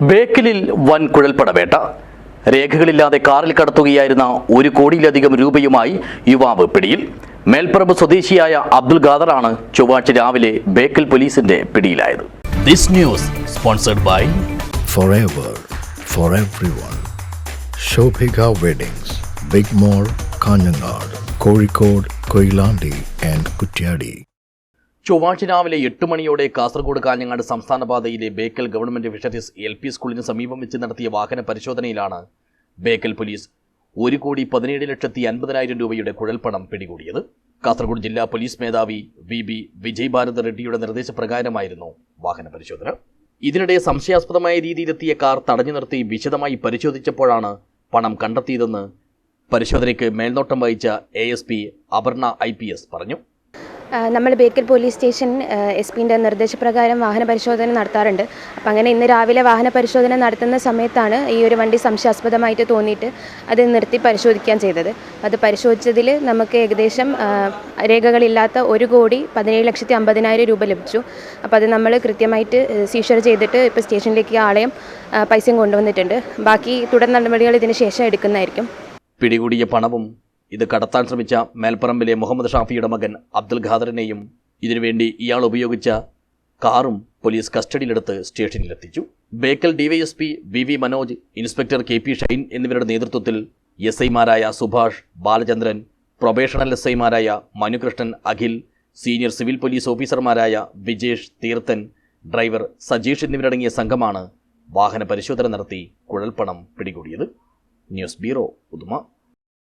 ബേക്കലിൽ വൻ കുഴൽപ്പടവേട്ട രേഖകളില്ലാതെ കാറിൽ കടത്തുകയായിരുന്ന ഒരു കോടിയിലധികം രൂപയുമായി യുവാവ് പിടിയിൽ മേൽപ്പറമ്പ് സ്വദേശിയായ അബ്ദുൽ ഖാദറാണ് ചൊവ്വാഴ്ച രാവിലെ ബേക്കൽ പോലീസിന്റെ പിടിയിലായത് this news sponsored by forever for everyone. Shobhika Weddings, Big mall Kanhangad Kozhikode Koilandi and Kutyadi. ചൊവ്വാഴ്ച രാവിലെ എട്ട് മണിയോടെ കാസർഗോഡ് കാഞ്ഞങ്ങാട് സംസ്ഥാന പാതയിലെ Bekal government fisheries L P സ്കൂളിന് സമീപം വെച്ച് നടത്തിയ വാഹന പരിശോധനയിലാണ് ബേക്കൽ പോലീസ് ഒരു കോടി പതിനേഴ് ലക്ഷത്തി അൻപതിനായിരം രൂപയുടെ കുഴൽപ്പണം പിടികൂടിയത്. കാസർഗോഡ് ജില്ലാ പോലീസ് മേധാവി വി ബി വിജയ് ഭാരത് റെഡ്ഡിയുടെ നിർദ്ദേശപ്രകാരമായിരുന്നു വാഹന പരിശോധന. ഇതിനിടെ സംശയാസ്പദമായ രീതിയിലെത്തിയ കാർ തടഞ്ഞു നിർത്തി വിശദമായി പരിശോധിച്ചപ്പോഴാണ് പണം കണ്ടെത്തിയതെന്ന് പരിശോധനയ്ക്ക് മേൽനോട്ടം വഹിച്ച A S P Aparna I P S പറഞ്ഞു. നമ്മൾ ബേക്കൽ പോലീസ് സ്റ്റേഷൻ എസ് പിന്റെ നിർദ്ദേശപ്രകാരം വാഹന പരിശോധന നടത്താറുണ്ട്. അപ്പം അങ്ങനെ ഇന്ന് രാവിലെ വാഹന പരിശോധന നടത്തുന്ന സമയത്താണ് ഈ ഒരു വണ്ടി സംശയാസ്പദമായിട്ട് തോന്നിയിട്ട് അത് നിർത്തി പരിശോധിക്കാൻ ചെയ്തത്. അത് പരിശോധിച്ചതിൽ നമുക്ക് ഏകദേശം രേഖകളില്ലാത്ത ഒരു കോടി പതിനേഴ് ലക്ഷത്തി അമ്പതിനായിരം രൂപ ലഭിച്ചു. അപ്പോൾ അത് നമ്മൾ കൃത്യമായിട്ട് സീഷർ ചെയ്തിട്ട് ഇപ്പോൾ സ്റ്റേഷനിലേക്ക് ആളെയും പൈസയും കൊണ്ടുവന്നിട്ടുണ്ട്. ബാക്കി തുടർ നടപടികൾ ഇതിന് ശേഷം എടുക്കുന്നതായിരിക്കും. പിടികൂടിയ പണവും ഇത് കടത്താൻ ശ്രമിച്ച മേൽപ്പറമ്പിലെ മുഹമ്മദ് ഷാഫിയുടെ മകൻ അബ്ദുൽ ഖാദറിനെയും ഇതിനുവേണ്ടി ഇയാൾ ഉപയോഗിച്ച കാറും പോലീസ് കസ്റ്റഡിയിലെടുത്ത് സ്റ്റേഷനിലെത്തിച്ചു. Bekal DYSP V V Manoj inspector K P Shine എന്നിവരുടെ നേതൃത്വത്തിൽ എസ് ഐമാരായ സുഭാഷ് ബാലചന്ദ്രൻ പ്രൊബേഷണൽ എസ് ഐമാരായ Manukrishnan Akhil senior civil police ഓഫീസർമാരായ വിജേഷ് തീർത്ഥൻ ഡ്രൈവർ സജീഷ് എന്നിവരടങ്ങിയ സംഘമാണ് വാഹന പരിശോധന നടത്തി കുഴൽപ്പണം പിടികൂടിയത്. News bureau Uduma.